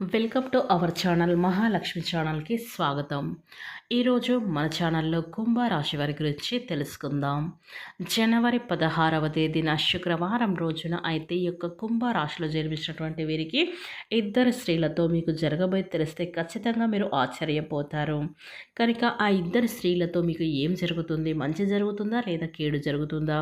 Welcome to our channel Mahalakshmi ఛానల్కి స్వాగతం. ఈరోజు మన ఛానల్లో కుంభరాశి వారి గురించి తెలుసుకుందాం. జనవరి పదహారవ తేదీన శుక్రవారం రోజున అయితే ఈ యొక్క కుంభరాశిలో జన్మించినటువంటి వీరికి ఇద్దరు స్త్రీలతో మీకు జరగబోయే తెలిస్తే ఖచ్చితంగా మీరు ఆశ్చర్యపోతారు. కనుక ఆ ఇద్దరు స్త్రీలతో మీకు ఏం జరుగుతుంది? మంచి జరుగుతుందా? లేదా కీడు జరుగుతుందా?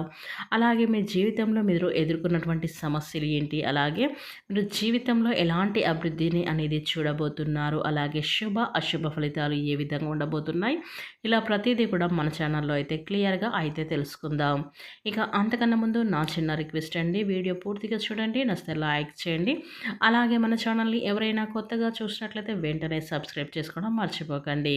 అలాగే మీ జీవితంలో మీరు ఎదుర్కొన్నటువంటి సమస్యలు ఏంటి? అలాగే మీరు జీవితంలో ఎలాంటి అభివృద్ధిని అనేది చూడబోతున్నారు. అలాగే శుభ అశుభ ఫలితాలు ఏ విధంగా ఉండబోతున్నాయి? ఇలా ప్రతిదీ కూడా మన ఛానల్లో అయితే క్లియర్గా అయితే తెలుసుకుందాం. ఇక అంతకన్నా ముందు నా చిన్న రిక్వెస్ట్ అండి. వీడియో పూర్తిగా చూడండి నచ్చితే లైక్ చేయండి. అలాగే మన ఛానల్ని ఎవరైనా కొత్తగా చూసినట్లయితే వెంటనే సబ్స్క్రైబ్ చేసుకోవడం మర్చిపోకండి.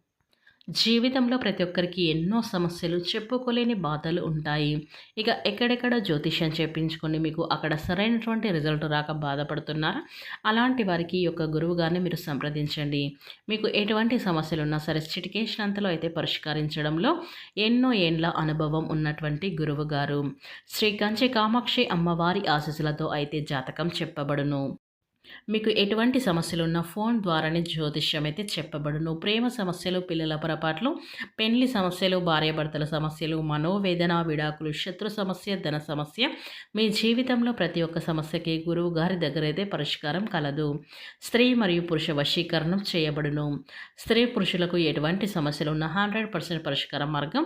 జీవితంలో ప్రతి ఒక్కరికి ఎన్నో సమస్యలు చెప్పుకోలేని బాధలు ఉంటాయి. ఇక ఎక్కడెక్కడ జ్యోతిష్యం చెప్పించుకొని మీకు అక్కడ సరైనటువంటి రిజల్ట్ రాక బాధపడుతున్నారా? అలాంటి వారికి ఈ యొక్క గురువు గారిని మీరు సంప్రదించండి. మీకు ఎటువంటి సమస్యలు ఉన్నా సరే చిటికేసినంతలో అయితే పరిష్కరించడంలో ఎన్నో ఏండ్ల అనుభవం ఉన్నటువంటి గురువు గారు. శ్రీ కంచి కామాక్షి అమ్మవారి ఆశీస్సులతో అయితే జాతకం చెప్పబడును. మీకు ఎటువంటి సమస్యలు ఉన్న ఫోన్ ద్వారానే జ్యోతిష్యం అయితే చెప్పబడును. ప్రేమ సమస్యలు పిల్లల పొరపాట్లు పెళ్ళి సమస్యలు భార్యాభర్తల సమస్యలు మనోవేదన విడాకులు శత్రు సమస్య ధన సమస్య మీ జీవితంలో ప్రతి ఒక్క సమస్యకి గురువు గారి దగ్గర అయితే పరిష్కారం కలదు. స్త్రీ మరియు పురుష వశీకరణం చేయబడును. స్త్రీ పురుషులకు ఎటువంటి సమస్యలు ఉన్న హండ్రెడ్ పర్సెంట్ పరిష్కార మార్గం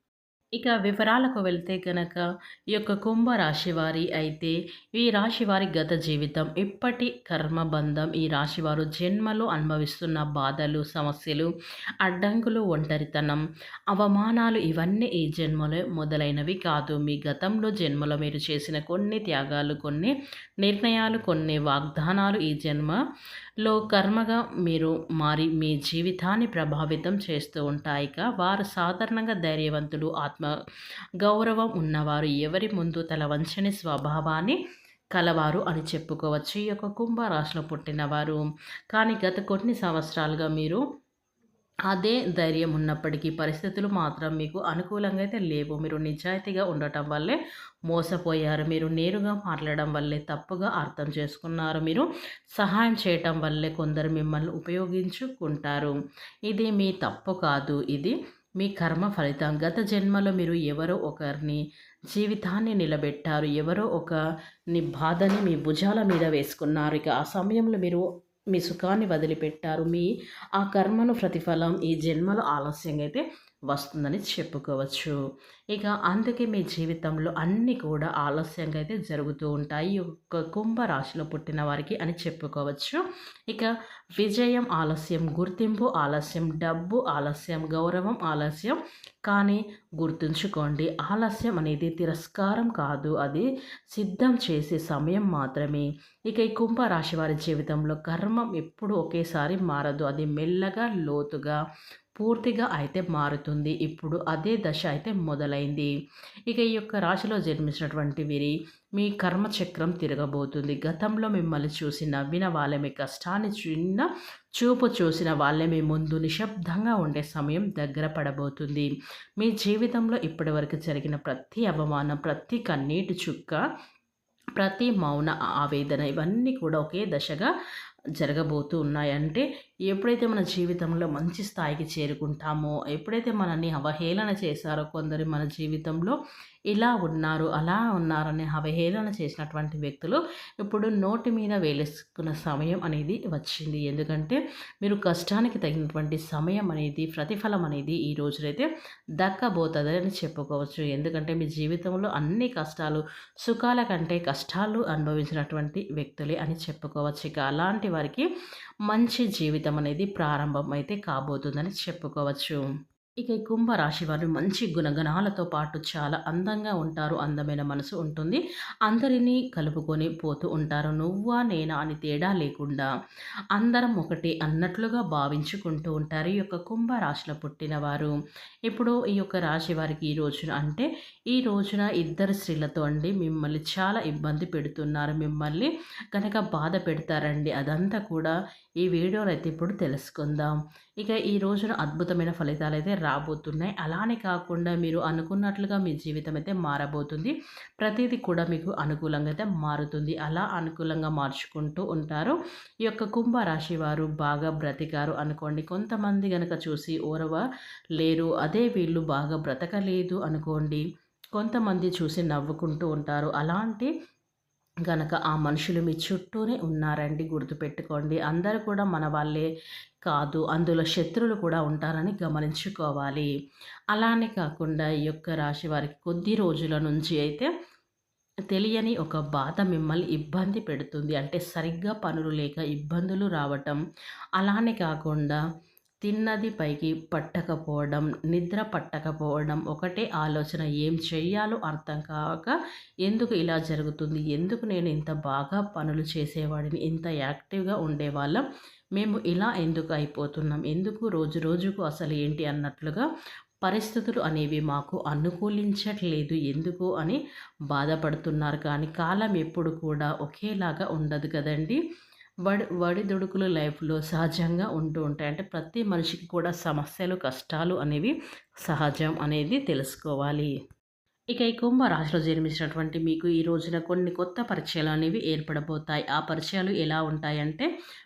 ఇక వివరాలకు వెళ్తే కనుక ఈ యొక్క కుంభరాశి వారి అయితే ఈ రాశి వారి గత జీవితం ఇప్పటి కర్మబంధం ఈ రాశివారు జన్మలో అనుభవిస్తున్న బాధలు సమస్యలు అడ్డంకులు ఒంటరితనం అవమానాలు ఇవన్నీ ఈ జన్మలో మొదలైనవి కాదు. మీ గతంలో జన్మలో మీరు చేసిన కొన్ని త్యాగాలు కొన్ని నిర్ణయాలు కొన్ని వాగ్దానాలు ఈ జన్మ లో కర్మగా మీరు మారి మీ జీవితాన్ని ప్రభావితం చేస్తూ ఉంటాయి వారు సాధారణంగా ధైర్యవంతులు ఆత్మ గౌరవం ఉన్నవారు ఎవరి ముందు తల వంచని స్వభావాన్ని కలవారు అని చెప్పుకోవచ్చు. ఈ యొక్క కుంభరాశిలో పుట్టినవారు. కానీ గత కొన్ని సంవత్సరాలుగా మీరు అదే ధైర్యం ఉన్నప్పటికీ పరిస్థితులు మాత్రం మీకు అనుకూలంగా అయితే లేవు. మీరు నిజాయితీగా ఉండటం వల్లే మోసపోయారు. మీరు నేరుగా మాట్లాడడం వల్లే తప్పుగా అర్థం చేసుకున్నారు. మీరు సహాయం చేయటం వల్లే కొందరు మిమ్మల్ని ఉపయోగించుకుంటారు. ఇది మీ తప్పు కాదు. ఇది మీ కర్మ ఫలితం. గత జన్మలో మీరు ఎవరో ఒకరిని జీవితాన్ని నిలబెట్టారు. ఎవరో ఒక ని బాధని మీ భుజాల మీద వేసుకున్నారు. ఇక ఆ సమయంలో మీరు మీ సుఖాన్ని వదిలిపెట్టారు. మీ ఆ కర్మను ప్రతిఫలం ఈ జన్మలో ఆలస్యంగా అయితే వస్తుందని చెప్పుకోవచ్చు. ఇక అందుకే మీ జీవితంలో అన్నీ కూడా ఆలస్యంగా అయితే జరుగుతూ ఉంటాయి. ఒక కుంభరాశిలో పుట్టిన వారికి అని చెప్పుకోవచ్చు. ఇక విజయం ఆలస్యం గుర్తింపు ఆలస్యం డబ్బు ఆలస్యం గౌరవం ఆలస్యం. కానీ గుర్తుంచుకోండి ఆలస్యం అనేది తిరస్కారం కాదు. అది సిద్ధం చేసే సమయం మాత్రమే. ఇక ఈ కుంభరాశి వారి జీవితంలో కర్మం ఎప్పుడు ఒకేసారి మారదు. అది మెల్లగా లోతుగా పూర్తిగా అయితే మారుతుంది. ఇప్పుడు అదే దశ అయితే మొదలైంది. ఇక ఈ యొక్క రాశిలో జన్మించినటువంటి వీరి మీ కర్మచక్రం తిరగబోతుంది. గతంలో మిమ్మల్ని చూసి నవ్విన వాళ్ళే మీ కష్టాన్ని చిన్న చూపు చూసిన వాళ్ళే మీ ముందు నిశ్శబ్దంగా ఉండే సమయం దగ్గర పడబోతుంది. మీ జీవితంలో ఇప్పటివరకు జరిగిన ప్రతి అవమానం ప్రతి కన్నీటి చుక్క ప్రతి మౌన ఆవేదన ఇవన్నీ కూడా ఒకే దశగా జరగబోతూ ఉన్నాయంటే ఎప్పుడైతే మన జీవితంలో మంచి స్థాయికి చేరుకుంటామో ఎప్పుడైతే మనల్ని అవహేళన చేశారో కొందరు మన జీవితంలో ఇలా ఉన్నారు అలా ఉన్నారని అవహేళన చేసినటువంటి వ్యక్తులు ఇప్పుడు నోటి మీద వేలేసుకున్న సమయం అనేది వచ్చింది. ఎందుకంటే మీరు కష్టానికి తగినటువంటి సమయం అనేది ప్రతిఫలం అనేది ఈ రోజునైతే దక్కబోతుందని చెప్పుకోవచ్చు. ఎందుకంటే మీ జీవితంలో అన్ని కష్టాలు సుఖాల కంటే కష్టాలు అనుభవించినటువంటి వ్యక్తులే అని చెప్పుకోవచ్చు. ఇక అలాంటి వారికి మంచి జీవితం అనేది ప్రారంభం అయితే కాబోతుందని చెప్పుకోవచ్చు ఇక ఈ కుంభరాశి వారు మంచి గుణగణాలతో పాటు చాలా అందంగా ఉంటారు. అందమైన మనసు ఉంటుంది. అందరినీ కలుపుకొని పోతూ ఉంటారు. నువ్వా నేనా అని తేడా లేకుండా అందరం ఒకటి అన్నట్లుగా భావించుకుంటూ ఉంటారు. ఈ యొక్క కుంభరాశిలో పుట్టినవారు. ఇప్పుడు ఈ యొక్క రాశి వారికి ఈ రోజున అంటే ఈ రోజున ఇద్దరు స్త్రీలతో అండి మిమ్మల్ని చాలా ఇబ్బంది పెడుతున్నారు. మిమ్మల్ని కనుక బాధ పెడతారండి. అదంతా కూడా ఈ వీడియోలో అయితే ఇప్పుడు తెలుసుకుందాం. ఇక ఈ రోజున అద్భుతమైన ఫలితాలు అయితే రాబోతున్నాయి. అలానే కాకుండా మీరు అనుకున్నట్లుగా మీ జీవితం అయితే మారబోతుంది. ప్రతిదీ కూడా మీకు అనుకూలంగా అయితే మారుతుంది. అలా అనుకూలంగా మార్చుకుంటూ ఉంటారు. ఈ యొక్క కుంభరాశి వారు బాగా బ్రతికారు అనుకోండి. కొంతమంది గనక చూసి ఓరవ లేరు. అదే వీళ్ళు బాగా బ్రతకలేదు అనుకోండి. కొంతమంది చూసి నవ్వుకుంటూ ఉంటారు. అలాంటి గనక ఆ మనుషులు మీ చుట్టూనే ఉన్నారండి గుర్తుపెట్టుకోండి. అందరూ కూడా మన వాళ్ళే కాదు అందులో శత్రువులు కూడా ఉంటారని గమనించుకోవాలి. అలానే కాకుండా ఈ యొక్క రాశి వారికి కొద్ది రోజుల నుంచి అయితే తెలియని ఒక బాధ మిమ్మల్ని ఇబ్బంది పెడుతుంది. అంటే సరిగ్గా పనులు లేక ఇబ్బందులు రావటం. అలానే కాకుండా తిన్నది పైకి పట్టకపోవడం నిద్ర పట్టకపోవడం ఒకటే ఆలోచన. ఏం చెయ్యాలో అర్థం కాక ఎందుకు ఇలా జరుగుతుంది? ఎందుకు నేను ఇంత బాగా పనులు చేసేవాడిని? ఇంత యాక్టివ్గా ఉండేవాళ్ళం? మేము ఇలా ఎందుకు అయిపోతున్నాం? ఎందుకు రోజు రోజుకు అసలు ఏంటి అన్నట్లుగా పరిస్థితులు అనేవి మాకు అనుకూలించట్లేదు. ఎందుకు అని బాధపడుతున్నారు. కానీ కాలం ఎప్పుడు కూడా ఒకేలాగా ఉండదు కదండి. వడి వడిదుడుకులు లైఫ్లో సహజంగా ఉంటూ ఉంటాయి. అంటే ప్రతి మనిషికి కూడా సమస్యలు కష్టాలు అనేవి సహజం అనేది తెలుసుకోవాలి. ఇక ఈ కుంభరాశిలో జన్మించినటువంటి మీకు ఈ రోజున కొన్ని కొత్త పరిచయాలు అనేవి ఏర్పడబోతాయి. ఆ పరిచయాలు ఎలా ఉంటాయంటే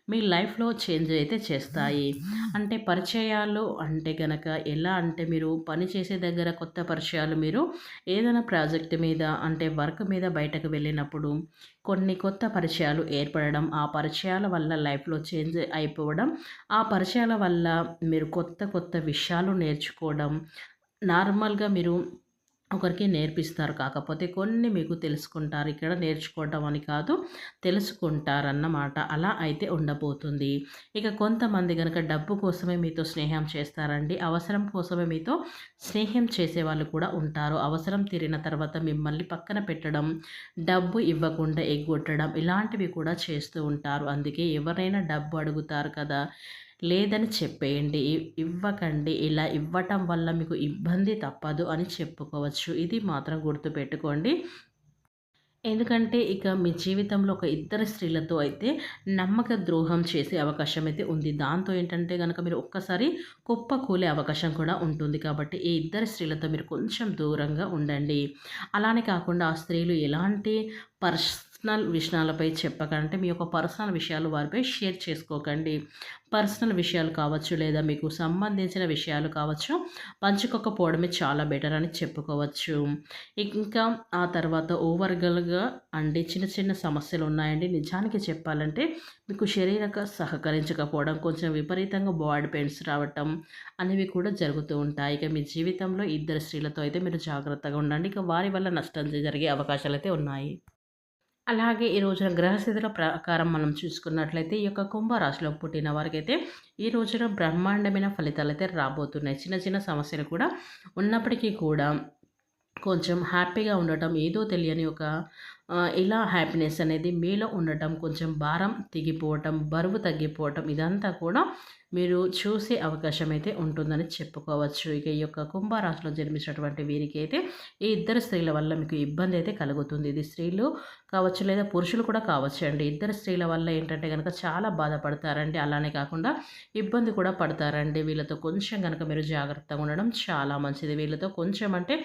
మీ లైఫ్లో చేంజ్ అయితే చేస్తాయి. అంటే పరిచయాలు అంటే కనుక ఎలా అంటే మీరు పని చేసే దగ్గర కొత్త పరిచయాలు మీరు ఏదైనా ప్రాజెక్ట్ మీద అంటే వర్క్ మీద బయటకు వెళ్ళినప్పుడు కొన్ని కొత్త పరిచయాలు ఏర్పడడం ఆ పరిచయాల వల్ల లైఫ్లో చేంజ్ అయిపోవడం ఆ పరిచయాల వల్ల మీరు కొత్త కొత్త విషయాలు నేర్చుకోవడం నార్మల్గా మీరు ఒకరికి నేర్పిస్తారు. కాకపోతే కొన్ని మీకు తెలుసుకుంటారు. ఇక్కడ నేర్చుకోవటం అని కాదు తెలుసుకుంటారన్నమాట. అలా అయితే ఉండబోతుంది. ఇక కొంతమంది కనుక డబ్బు కోసమే మీతో స్నేహం చేస్తారండి. అవసరం కోసమే మీతో స్నేహం చేసే వాళ్ళు కూడా ఉంటారు. అవసరం తీరిన తర్వాత మిమ్మల్ని పక్కన పెట్టడం డబ్బు ఇవ్వకుండా ఎగ్గొట్టడం ఇలాంటివి కూడా చేస్తూ ఉంటారు. అందుకే ఎవరైనా డబ్బు అడుగుతారు కదా లేదని చెప్పేయండి. ఇవ్వకండి. ఇలా ఇవ్వటం వల్ల మీకు ఇబ్బంది తప్పదు అని చెప్పుకోవచ్చు. ఇది మాత్రం గుర్తుపెట్టుకోండి. ఎందుకంటే ఇక మీ జీవితంలో ఒక ఇద్దరు స్త్రీలతో అయితే నమ్మక ద్రోహం చేసే అవకాశం అయితే ఉంది. దాంతో ఏంటంటే కనుక మీరు ఒక్కసారి కుప్ప కూలే అవకాశం కూడా ఉంటుంది. కాబట్టి ఈ ఇద్దరు స్త్రీలతో మీరు కొంచెం దూరంగా ఉండండి. అలానే కాకుండా ఆ స్త్రీలు ఎలాంటి పర్స్ పర్సనల్ విషయాలపై చెప్పకంటే మీ యొక్క పర్సనల్ విషయాలు వారిపై షేర్ చేసుకోకండి. పర్సనల్ విషయాలు కావచ్చు లేదా మీకు సంబంధించిన విషయాలు కావచ్చు పంచుకోకపోవడమే చాలా బెటర్ అని చెప్పుకోవచ్చు. ఇంకా ఆ తర్వాత ఓవర్గల్గా అండి చిన్న చిన్న సమస్యలు ఉన్నాయండి. నిజానికి చెప్పాలంటే మీకు శరీరక సహకరించకపోవడం కొంచెం విపరీతంగా బాడీ పెయిన్స్ రావటం అనేవి కూడా జరుగుతూ ఉంటాయి. ఇక మీ జీవితంలో ఇద్దరు స్త్రీలతో అయితే మీరు జాగ్రత్తగా ఉండండి. ఇక వారి వల్ల నష్టం జరిగే అవకాశాలు అయితే ఉన్నాయి. అలాగే ఈ రోజున గ్రహస్థితుల ప్రకారం మనం చూసుకున్నట్లయితే ఈ యొక్క కుంభరాశిలో పుట్టిన వారికి అయితే ఈ రోజున బ్రహ్మాండమైన ఫలితాలు అయితే రాబోతున్నాయి. చిన్న చిన్న సమస్యలు కూడా ఉన్నప్పటికీ కూడా కొంచెం హ్యాపీగా ఉండటం ఏదో తెలియని ఒక ఇలా హ్యాపీనెస్ అనేది మీలో ఉండటం కొంచెం భారం తెగిపోవటం బరువు తగ్గిపోవటం ఇదంతా కూడా మీరు చూసే అవకాశం అయితే ఉంటుందని చెప్పుకోవచ్చు. ఇక ఈ యొక్క కుంభరాశిలో జన్మించినటువంటి వీరికి అయితే ఈ ఇద్దరు స్త్రీల వల్ల మీకు ఇబ్బంది అయితే కలుగుతుంది. ఇది స్త్రీలు కావచ్చు లేదా పురుషులు కూడా కావచ్చు అండి. ఇద్దరు స్త్రీల వల్ల ఏంటంటే కనుక చాలా బాధపడతారండి. అలానే కాకుండా ఇబ్బంది కూడా పడతారండి. వీళ్ళతో కొంచెం కనుక మీరు జాగ్రత్తగా ఉండడం చాలా మంచిది. వీళ్ళతో కొంచెం అంటే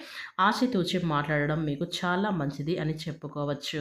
ఆశతూచి మాట్లాడడం మీకు చాలా మంచిది అని చెప్పుకోవచ్చు చేసుకోవచ్చు